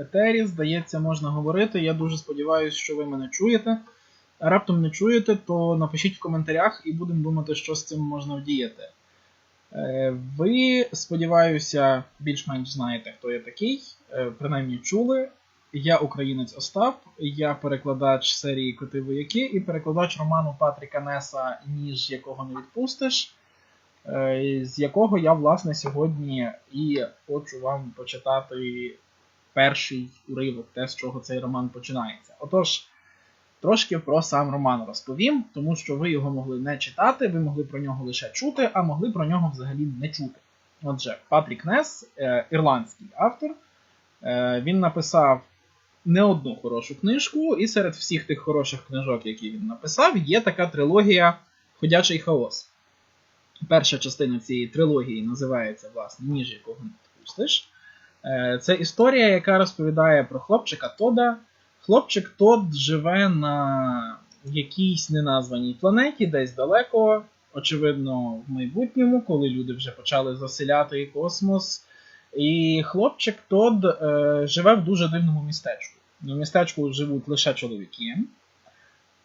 етері, здається, можна говорити. Я дуже сподіваюся, що ви мене чуєте. Раптом не чуєте, то напишіть в коментарях і будемо думати, що з цим можна вдіяти. Е, Ви, сподіваюся, більш-менш знаєте, хто я такий, е, принаймні чули. Я українець Остап, я перекладач серії Коти вояки і перекладач роману Патріка Неса Ніж якого не відпустиш, е, з якого я, власне, сьогодні і хочу вам почитати перший уривок, те, з чого цей роман починається. Отож, трошки про сам роман розповім, тому що ви його могли не читати, ви могли про нього лише чути, а могли про нього взагалі не чути. Отже, Патрік Нес, е, ірландський автор, е, він написав не одну хорошу книжку, і серед всіх тих хороших книжок, які він написав, є така трилогія Ходячий хаос. Перша частина цієї трилогії називається, власне, Ніж якого не відпустиш. Е, Це історія, яка розповідає про хлопчика Тода. Хлопчик Тод живе на якійсь неназваній планеті, десь далеко, очевидно, в майбутньому, коли люди вже почали заселяти космос. І хлопчик Тод е, живе в дуже дивному містечку. В містечку живуть лише чоловіки,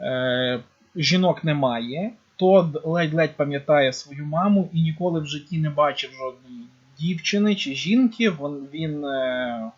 е, жінок немає. Тод ледь-ледь пам'ятає свою маму і ніколи в житті не бачив жодної дівчини чи жінки. Він е,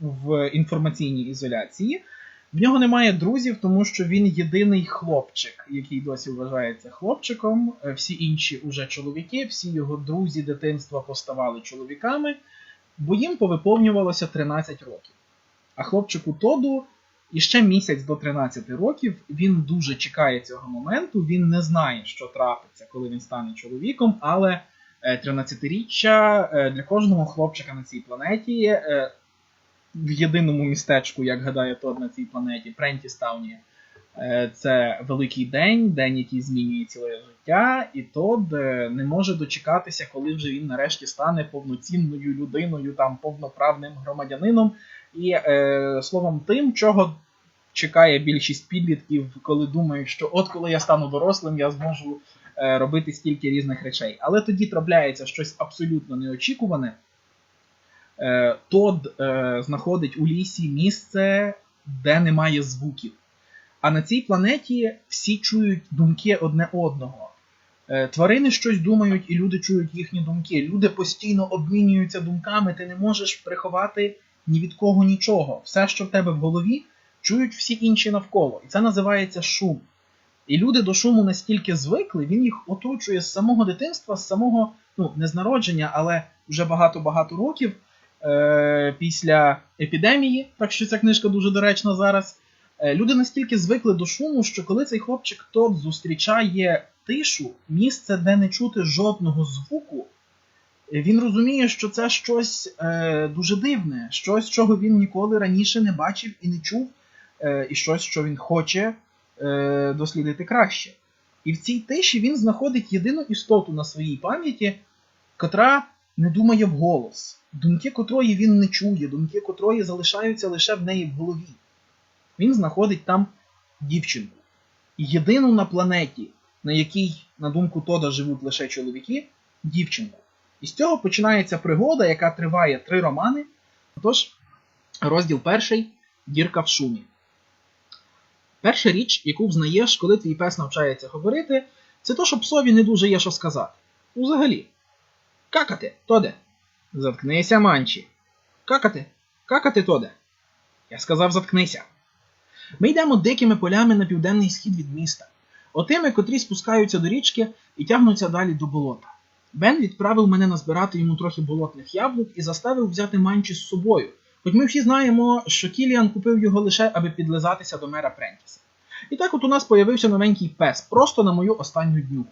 в інформаційній ізоляції. В нього немає друзів, тому що він єдиний хлопчик, який досі вважається хлопчиком. Е, Всі інші уже чоловіки, всі його друзі дитинства поставали чоловіками, бо їм повиповнювалося 13 років. А хлопчику Тоду іще місяць до 13 років він дуже чекає цього моменту. Він не знає, що трапиться, коли він стане чоловіком, але 13-річчя е, для кожного хлопчика на цій планеті е, в єдиному містечку, як гадає Тод на цій планеті, Прентістауні, е, це великий день, день, який змінює ціле життя, і Тод е, не може дочекатися, коли вже він нарешті стане повноцінною людиною, там повноправним громадянином. І е, словом, тим, чого чекає більшість підлітків, коли думають, що от коли я стану дорослим, я зможу е, робити стільки різних речей. Але тоді трапляється щось абсолютно неочікуване. Е, Тод е, знаходить у лісі місце, де немає звуків. А на цій планеті всі чують думки одне одного. Е, Тварини щось думають, і люди чують їхні думки. Люди постійно обмінюються думками, ти не можеш приховати ні від кого нічого. Все, що в тебе в голові, чують всі інші навколо. І це називається шум. І люди до шуму настільки звикли, він їх оточує з самого дитинства, з самого, ну, не з народження, але вже багато-багато років е- після епідемії, так що ця книжка дуже доречна зараз. Е, Люди настільки звикли до шуму, що коли цей хлопчик Тод зустрічає тишу, місце, де не чути жодного звуку, він розуміє, що це щось е, дуже дивне, щось, чого він ніколи раніше не бачив і не чув, е, і щось, що він хоче е, дослідити краще. І в цій тиші він знаходить єдину істоту на своїй пам'яті, котра не думає вголос, думки котрої він не чує, думки котрої залишаються лише в неї в голові. Він знаходить там дівчинку. Єдину на планеті, на якій, на думку Тода, живуть лише чоловіки, дівчинку. І з цього починається пригода, яка триває три романи. Отож, розділ перший Дірка в шумі. Перша річ, яку взнаєш, коли твій пес навчається говорити, це то, що псові не дуже є що сказати. Взагалі. Какати, Тоде. Заткнися, манчі. Какати, какати, Тоде. Я сказав, заткнися. Ми йдемо дикими полями на південний схід від міста, отими, котрі спускаються до річки і тягнуться далі до болота. Бен відправив мене назбирати йому трохи болотних яблук і заставив взяти манчі з собою, хоч ми всі знаємо, що Кіліан купив його лише, аби підлизатися до мера Прентіса. І так от у нас появився новенький пес, просто на мою останню днюху.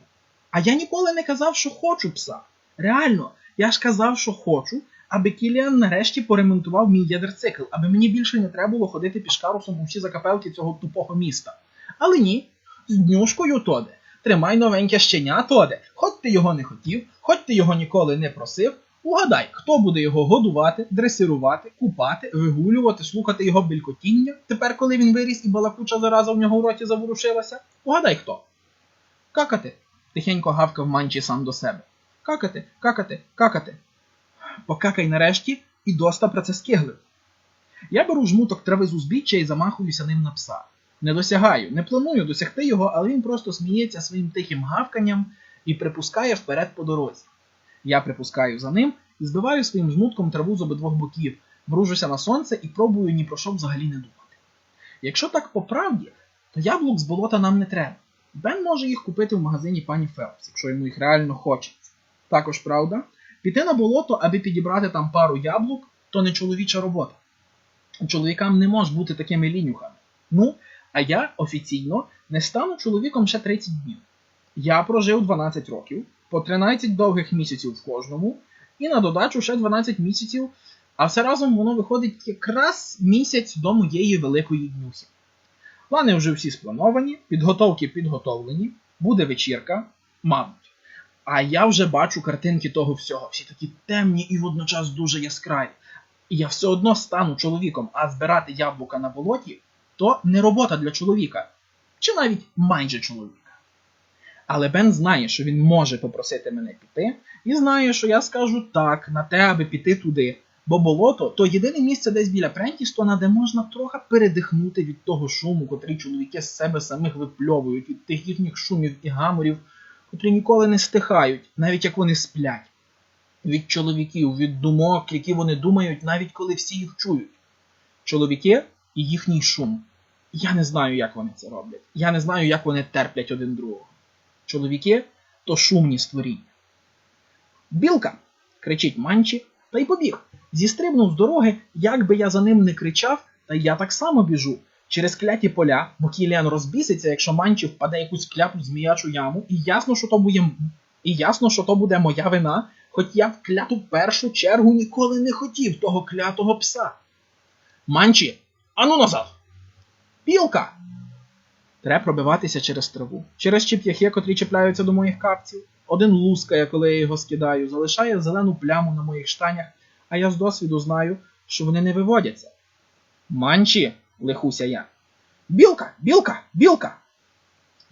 А я ніколи не казав, що хочу пса. Реально, я ж казав, що хочу, аби Кіліан нарешті поремонтував мій ядерцикл, аби мені більше не треба було ходити пішкарусом у всі закапелки цього тупого міста. Але ні, з днюшкою Тоде. Тримай новеньке щеня, Тоде. Хоч ти його не хотів, хоч ти його ніколи не просив. Угадай, хто буде його годувати, дресирувати, купати, вигулювати, слухати його белькотіння, тепер, коли він виріс і балакуча зараза в нього в роті заворушилася? Угадай хто? Какати, тихенько гавкав манчі сам до себе. Какати, какати, какати. Покакай нарешті і доста про це скиглив. Я беру жмуток трави з узбіччя і замахуюся ним на пса. Не досягаю, не планую досягти його, але він просто сміється своїм тихим гавканням і припускає вперед по дорозі. Я припускаю за ним і збиваю своїм жмутком траву з обидвох боків, мружуся на сонце і пробую ні про що взагалі не думати. Якщо так по правді, то яблук з болота нам не треба. Бен може їх купити в магазині пані Фелпс, якщо йому їх реально хочеться. Також правда, піти на болото, аби підібрати там пару яблук, то не чоловіча робота. Чоловікам не може бути такими лінюхами. Ну, а я офіційно не стану чоловіком ще 30 днів. Я прожив 12 років, по 13 довгих місяців в кожному, і на додачу ще 12 місяців, а все разом воно виходить якраз місяць до моєї великої днюхи. Плани вже всі сплановані, підготовки підготовлені, буде вечірка, мабуть. А я вже бачу картинки того всього, всі такі темні і водночас дуже яскраві. І я все одно стану чоловіком, а збирати яблука на болоті то не робота для чоловіка, чи навіть майже чоловіка. Але Бен знає, що він може попросити мене піти, і знає, що я скажу так на те, аби піти туди. Бо болото то єдине місце десь біля Прентістона, де можна трохи передихнути від того шуму, котрий чоловіки з себе самих випльовують, від тих їхніх шумів і гаморів, котрі ніколи не стихають, навіть як вони сплять. Від чоловіків, від думок, які вони думають, навіть коли всі їх чують. Чоловіки і їхній шум. Я не знаю, як вони це роблять. Я не знаю, як вони терплять один другого. Чоловіки то шумні створіння. Білка! кричить манчі, та й побіг. Зістрибнув з дороги, як би я за ним не кричав, та я так само біжу. Через кляті поля, бо Кіліан розбіситься, якщо манчі впаде якусь кляту зміячу яму, і ясно, що то буде, і ясно, що то буде моя вина, хоч я в кляту першу чергу ніколи не хотів того клятого пса. Манчі, ану назад! Білка! Треба пробиватися через траву, через чіп'яхи, котрі чіпляються до моїх капців. Один лускає, коли я його скидаю, залишає зелену пляму на моїх штанях, а я з досвіду знаю, що вони не виводяться. Манчі, лихуся я. Білка, білка, білка.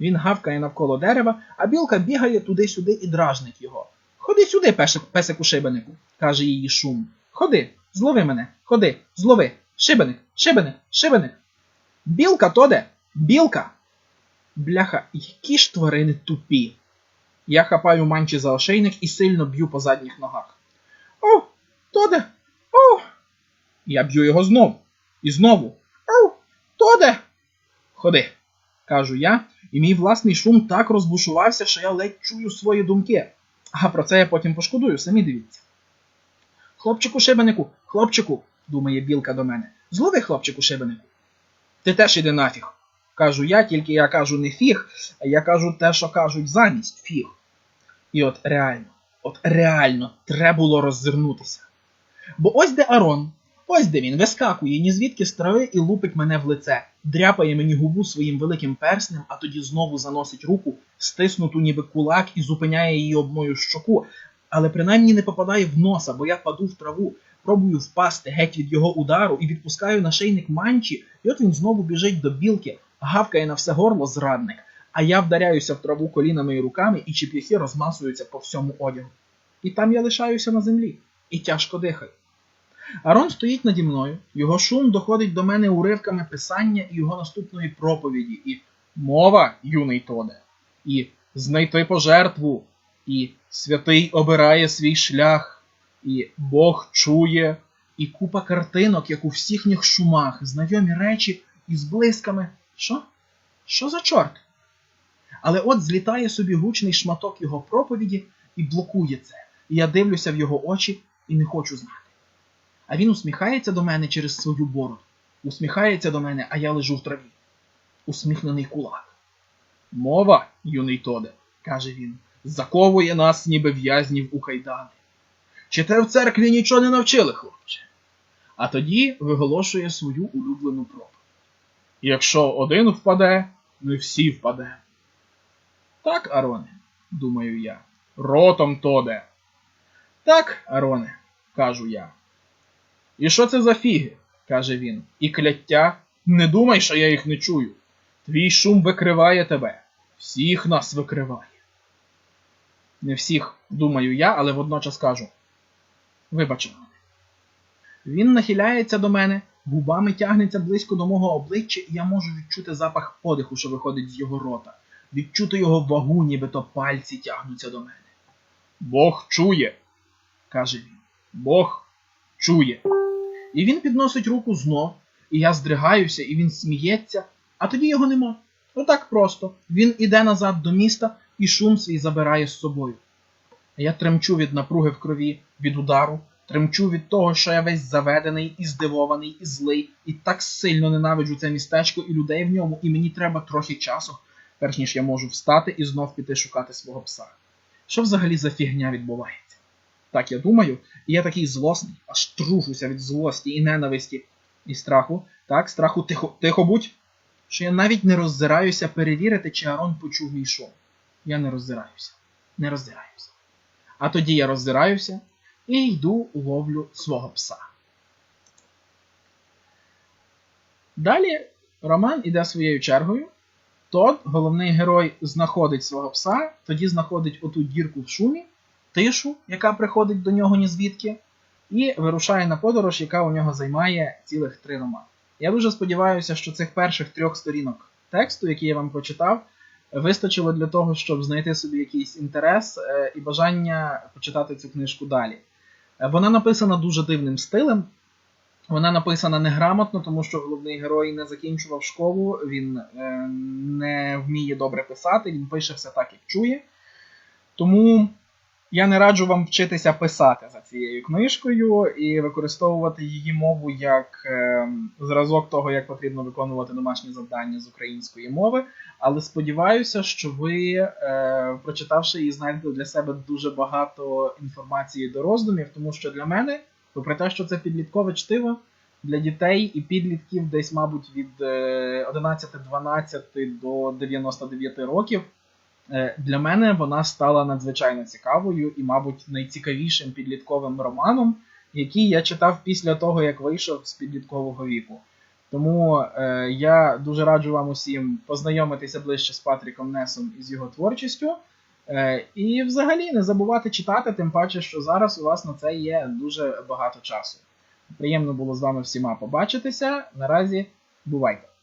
Він гавкає навколо дерева, а білка бігає туди-сюди і дражнить його. Ходи сюди, песик, песику шибенику, каже її шум. Ходи, злови мене, ходи, злови. Шибеник, шибеник, шибеник. Білка то де? Білка. Бляха, які ж тварини тупі. Я хапаю манчі за ошейник і сильно б'ю по задніх ногах. О, Тоде! О! Я б'ю його знов. І знову. О, Тоде! Ходи, кажу я, і мій власний шум так розбушувався, що я ледь чую свої думки. А про це я потім пошкодую, самі дивіться. Хлопчику шибенику, хлопчику, думає білка до мене. Злови, хлопчику шибенику. Ти теж іди нафіг. Кажу я, тільки я кажу не фіг, а я кажу те, що кажуть замість фіг. І от реально, от реально треба було роззирнутися. Бо ось де Арон, ось де він вискакує ні звідки з трави і лупить мене в лице, дряпає мені губу своїм великим перснем, а тоді знову заносить руку, стиснуту ніби кулак і зупиняє її об мою щоку, але принаймні не попадає в носа, бо я паду в траву, пробую впасти геть від його удару і відпускаю нашийник манчі, і от він знову біжить до білки, гавкає на все горло зрадник, а я вдаряюся в траву колінами і руками, і чіп'яхи розмасуються по всьому одягу. І там я лишаюся на землі і тяжко дихаю. Арон стоїть наді мною, його шум доходить до мене уривками писання і його наступної проповіді, і мова, юний Тоде, і знайти пожертву, і святий обирає свій шлях, і Бог чує, і купа картинок, як у всіхніх шумах, знайомі речі із блисками. Що? Що за чорт? Але от злітає собі гучний шматок його проповіді і блокує це. І я дивлюся в його очі і не хочу знати. А він усміхається до мене через свою бороду. Усміхається до мене, а я лежу в траві. Усміхнений кулак. Мова, юний Тоде, каже він, заковує нас, ніби в'язнів у кайдани. Чи те в церкві нічого не навчили, хлопче? А тоді виголошує свою улюблену проповідь. Якщо один впаде, ми всі впадемо. Так, Ароне, думаю я, ротом Тоде. Так, Ароне, кажу я. І що це за фіги? каже він. І кляття? Не думай, що я їх не чую. Твій шум викриває тебе. Всіх нас викриває. Не всіх, думаю я, але водночас кажу. Вибач мене. Він нахиляється до мене, губами тягнеться близько до мого обличчя, і я можу відчути запах подиху, що виходить з його рота, відчути його вагу, нібито пальці тягнуться до мене. Бог чує, каже він. Бог чує. І він підносить руку знов, і я здригаюся, і він сміється, а тоді його нема. Отак просто. Він іде назад до міста і шум свій забирає з собою. А я тремчу від напруги в крові, від удару, тремчу від того, що я весь заведений, і здивований, і злий, і так сильно ненавиджу це містечко і людей в ньому, і мені треба трохи часу, перш ніж я можу встати і знов піти шукати свого пса. Що взагалі за фігня відбувається? Так я думаю, і я такий злосний, аж трушуся від злості і ненависті і страху. Так, страху тихо, тихо будь, що я навіть не роззираюся перевірити, чи Арон почув мій шум. Я не роззираюся, не роззираюся. А тоді я роззираюся і йду ловлю свого пса. Далі Роман іде своєю чергою. Тот, головний герой, знаходить свого пса, тоді знаходить оту дірку в шумі, тишу, яка приходить до нього ні звідки, і вирушає на подорож, яка у нього займає цілих три романи. Я дуже сподіваюся, що цих перших трьох сторінок тексту, які я вам прочитав, вистачило для того, щоб знайти собі якийсь інтерес е, і бажання почитати цю книжку далі. Е, Вона написана дуже дивним стилем. Вона написана неграмотно, тому що головний герой не закінчував школу, він е, не вміє добре писати, він пише все так, як чує. Тому я не раджу вам вчитися писати за цією книжкою і використовувати її мову як е, зразок того, як потрібно виконувати домашні завдання з української мови. Але сподіваюся, що ви, е, прочитавши її, знайдете для себе дуже багато інформації до роздумів, тому що для мене, попри те, що це підліткове чтиво, для дітей і підлітків десь, мабуть, від е, 11-12 до 99 років. Е, Для мене вона стала надзвичайно цікавою і, мабуть, найцікавішим підлітковим романом, який я читав після того, як вийшов з підліткового віку. Тому е, я дуже раджу вам усім познайомитися ближче з Патріком Несом і з його творчістю. Е, і взагалі не забувати читати, тим паче, що зараз у вас на це є дуже багато часу. Приємно було з вами всіма побачитися. Наразі бувайте!